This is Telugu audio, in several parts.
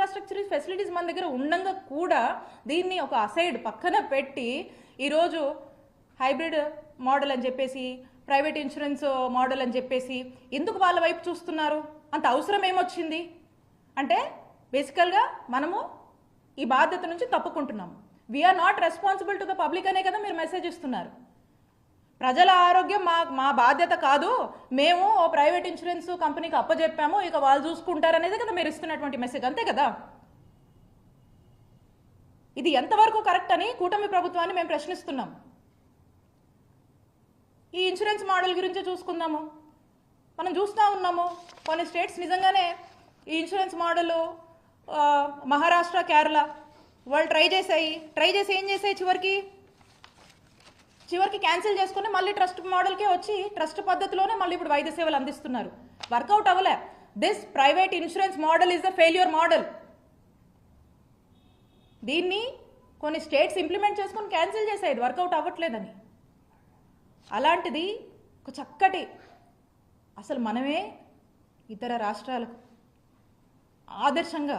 ఇన్ఫ్రాస్ట్రక్చర్ ఫెసిలిటీస్ మన దగ్గర ఉండగా కూడా దీన్ని ఒక అసైడ్ పక్కన పెట్టి ఈరోజు హైబ్రిడ్ మోడల్ అని చెప్పేసి ప్రైవేట్ ఇన్సూరెన్స్ మోడల్ అని చెప్పేసి ఎందుకు వాళ్ళ వైపు చూస్తున్నారు? అంత అవసరం ఏమొచ్చింది? అంటే బేసికల్గా మనము ఈ బాధ్యత నుంచి తప్పుకుంటున్నాము. We're not responsible to the public అనే కదా మీరు మెసేజ్ ఇస్తున్నారు. ప్రజల ఆరోగ్యం మా మా బాధ్యత కాదు. మేము ఓ ప్రైవేట్ ఇన్సూరెన్స్ కంపెనీకి అప్పజెప్పాము. ఇక వాళ్ళు చూసుకుంటారనేది కదా మీరు ఇస్తున్నటువంటి మెసేజ్. అంతే కదా? ఇది ఎంతవరకు కరెక్ట్ అని కూటమి ప్రభుత్వాన్ని మేము ప్రశ్నిస్తున్నాం. ఈ ఇన్సూరెన్స్ మోడల్ గురించి చూసుకుందాము. మనం చూస్తూ ఉన్నాము. కొన్ని స్టేట్స్ నిజంగానే ఈ ఇన్సూరెన్స్ మోడల్ మహారాష్ట్ర కేరళ వాళ్ళు ట్రై చేసాయి ట్రై చేసి ఏం చేసాయి చివరికి? చివరికి క్యాన్సిల్ చేసుకుని మళ్ళీ ట్రస్ట్ మోడల్కే వచ్చి ట్రస్ట్ పద్ధతిలోనే మళ్ళీ ఇప్పుడు వైద్య సేవలు అందిస్తున్నారు. వర్కౌట్ అవ్వలే. This private insurance model is the failure model దీన్ని కొన్ని స్టేట్స్ ఇంప్లిమెంట్ చేసుకొని క్యాన్సిల్ చేసాయి వర్కౌట్ అవ్వట్లేదని. అలాంటిది ఒక చక్కటి అసలు మనమే ఇతర రాష్ట్రాలకు ఆదర్శంగా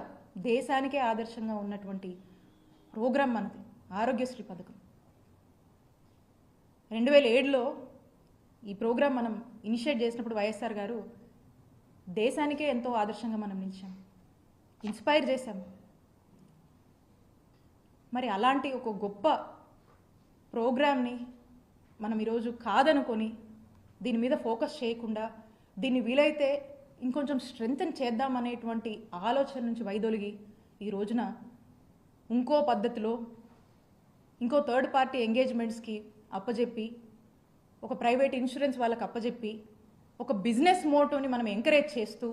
దేశానికే ఆదర్శంగా ఉన్నటువంటి ప్రోగ్రాం మనది. ఆరోగ్యశ్రీ పథకం. రెండు వేల ఏడులో ఈ ప్రోగ్రాం మనం ఇనిషియేట్ చేసినప్పుడు వైఎస్ఆర్ గారు దేశానికే ఎంతో ఆదర్శంగా మనం నిలిచాం. ఇన్స్పైర్ చేశాం. మరి అలాంటి ఒక గొప్ప ప్రోగ్రామ్ని మనం ఈరోజు కాదనుకొని దీని మీద ఫోకస్ చేయకుండా దీన్ని వీలైతే ఇంకొంచెం స్ట్రెంగ్తన్ చేద్దామనేటువంటి ఆలోచన నుంచి వైదొలిగి ఈ రోజున ఇంకో పద్ధతిలో ఇంకో థర్డ్ పార్టీ ఎంగేజ్మెంట్స్కి అప్పజెప్పి ఒక ప్రైవేట్ ఇన్సూరెన్స్ వాళ్ళకి అప్పజెప్పి ఒక బిజినెస్ మోటోని మనం ఎంకరేజ్ చేస్తూ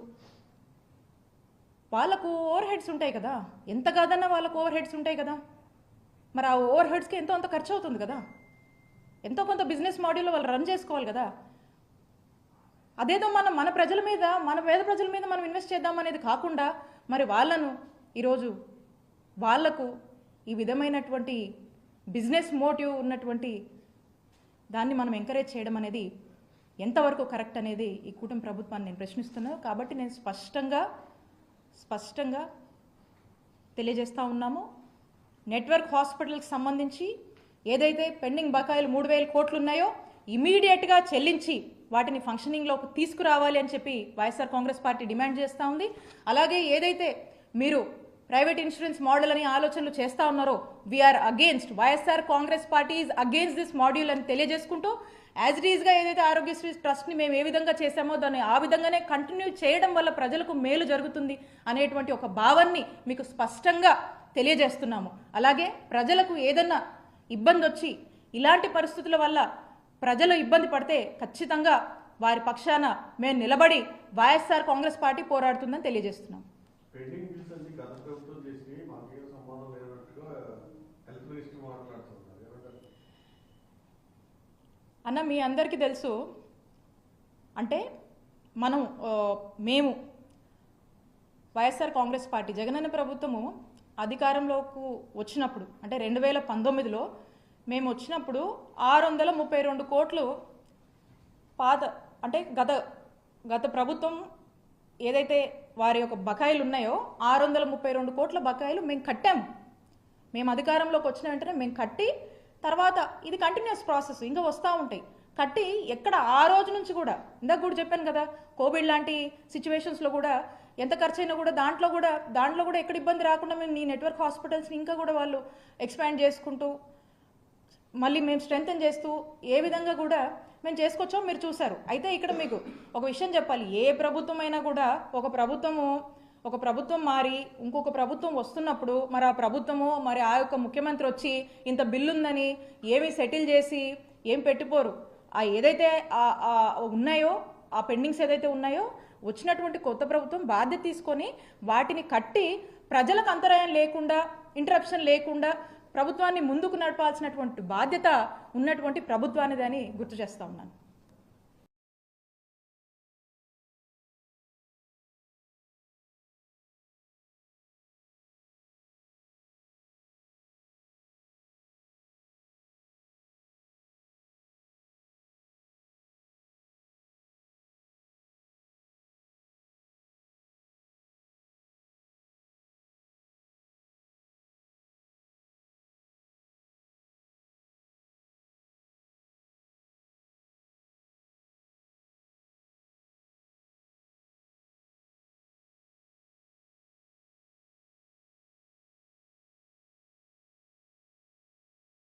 వాళ్ళకు ఓవర్ హెడ్స్ ఉంటాయి కదా? ఎంత కాదన్నా వాళ్ళకు ఓవర్ హెడ్స్ ఉంటాయి కదా? మరి ఆ ఓవర్ హెడ్స్కి ఎంతో అంత ఖర్చు అవుతుంది కదా? ఎంతో కొంత బిజినెస్ మోడల్లో వాళ్ళు రన్ చేసుకోవాలి కదా? అదేదో మనం మన ప్రజల మీద మన పేద ప్రజల మీద మనం ఇన్వెస్ట్ చేద్దాం అనేది కాకుండా మరి వాళ్ళను ఈరోజు వాళ్ళకు ఈ విధమైనటువంటి బిజినెస్ మోటివ్ ఉన్నటువంటి దాన్ని మనం ఎంకరేజ్ చేయడం అనేది ఎంతవరకు కరెక్ట్ అనేది ఈ కూటమి ప్రభుత్వాన్ని నేను ప్రశ్నిస్తున్నాను కాబట్టి నేను స్పష్టంగా స్పష్టంగా తెలియజేస్తూ ఉన్నాము. నెట్వర్క్ హాస్పిటల్కి సంబంధించి ఏదైతే పెండింగ్ బకాయిలు మూడు వేల కోట్లు ఉన్నాయో ఇమీడియట్గా చెల్లించి వాటిని ఫంక్షనింగ్లోకి తీసుకురావాలి అని చెప్పి వైఎస్ఆర్ కాంగ్రెస్ పార్టీ డిమాండ్ చేస్తూ ఉంది. అలాగే ఏదైతే మీరు ప్రైవేట్ ఇన్సూరెన్స్ మోడల్ అని ఆలోచనలు చేస్తా ఉన్నారో we're against YSR Congress party is against this module అని తెలియజేసుకుంటూ యాజ్ ఇట్ ఈస్గా ఏదైతే ఆరోగ్యశ్రీ ట్రస్ట్ని మేము ఏ విధంగా చేశామో దాన్ని ఆ విధంగానే కంటిన్యూ చేయడం వల్ల ప్రజలకు మేలు జరుగుతుంది అనేటువంటి ఒక భావాన్ని మీకు స్పష్టంగా తెలియజేస్తున్నాము. అలాగే ప్రజలకు ఏదన్నా ఇబ్బంది వచ్చి ఇలాంటి పరిస్థితుల వల్ల ప్రజలు ఇబ్బంది పడితే ఖచ్చితంగా వారి పక్షాన మేము నిలబడి వైఎస్ఆర్ కాంగ్రెస్ పార్టీ పోరాడుతుందని తెలియజేస్తున్నాం పెండింగ్ బిల్స్ అన్ని గత ప్రభుత్వం చేసి మాకేం సంబంధం లేనట్టుగా హెల్త్ మినిస్టర్ మాట్లాడుతున్నారు ఏమంటారు అన్న మీ అందరికీ తెలుసు అంటే మనం మేము వైఎస్ఆర్ కాంగ్రెస్ పార్టీ జగనన్న ప్రభుత్వము అధికారంలోకి వచ్చినప్పుడు అంటే రెండు వేల పంతొమ్మిదిలో మేము వచ్చినప్పుడు ఆరు వందల ముప్పై రెండు కోట్లు పాత అంటే గత గత ప్రభుత్వం ఏదైతే వారి యొక్క బకాయిలు ఉన్నాయో ఆరు వందల ముప్పై రెండు కోట్ల బకాయిలు మేము కట్టాము. మేము అధికారంలోకి వచ్చిన వెంటనే మేము కట్టి తర్వాత ఇది కంటిన్యూస్ ప్రాసెస్ ఇంకా వస్తూ ఉంటాయి. కట్టి ఎక్కడ ఆ రోజు నుంచి కూడా ఇందాక కూడా చెప్పాను కదా కోవిడ్ లాంటి సిచ్యువేషన్స్లో కూడా ఎంత ఖర్చు అయినా కూడా దాంట్లో కూడా దాంట్లో కూడా ఎక్కడ ఇబ్బంది రాకుండా మేము ఈ నెట్వర్క్ హాస్పిటల్స్ని ఇంకా కూడా వాళ్ళు ఎక్స్పాండ్ చేసుకుంటూ మళ్ళీ మేము స్ట్రెంగ్తన్ చేస్తూ ఏ విధంగా కూడా మేము చేసుకొచ్చామో మీరు చూశారు. అయితే ఇక్కడ మీకు ఒక విషయం చెప్పాలి. ఏ ప్రభుత్వం అయినా కూడా ఒక ప్రభుత్వము ఒక ప్రభుత్వం మారి ఇంకొక ప్రభుత్వం వస్తున్నప్పుడు మరి ఆ ప్రభుత్వము మరి ఆ యొక్క ముఖ్యమంత్రి వచ్చి ఇంత బిల్లు ఉందని ఏమి సెటిల్ చేసి ఏం పెట్టిపోరు ఆ ఏదైతే ఉన్నాయో ఆ పెండింగ్స్ ఏదైతే ఉన్నాయో వచ్చినటువంటి కొత్త ప్రభుత్వం బాధ్యత తీసుకొని వాటిని కట్టి ప్రజలకు అంతరాయం లేకుండా ఇంటరప్షన్ లేకుండా ప్రభుత్వాన్ని ముందుకు నడపాల్సినటువంటి బాధ్యత ఉన్నటువంటి ప్రభుత్వానిదని గుర్తు చేస్తా ఉన్నాను.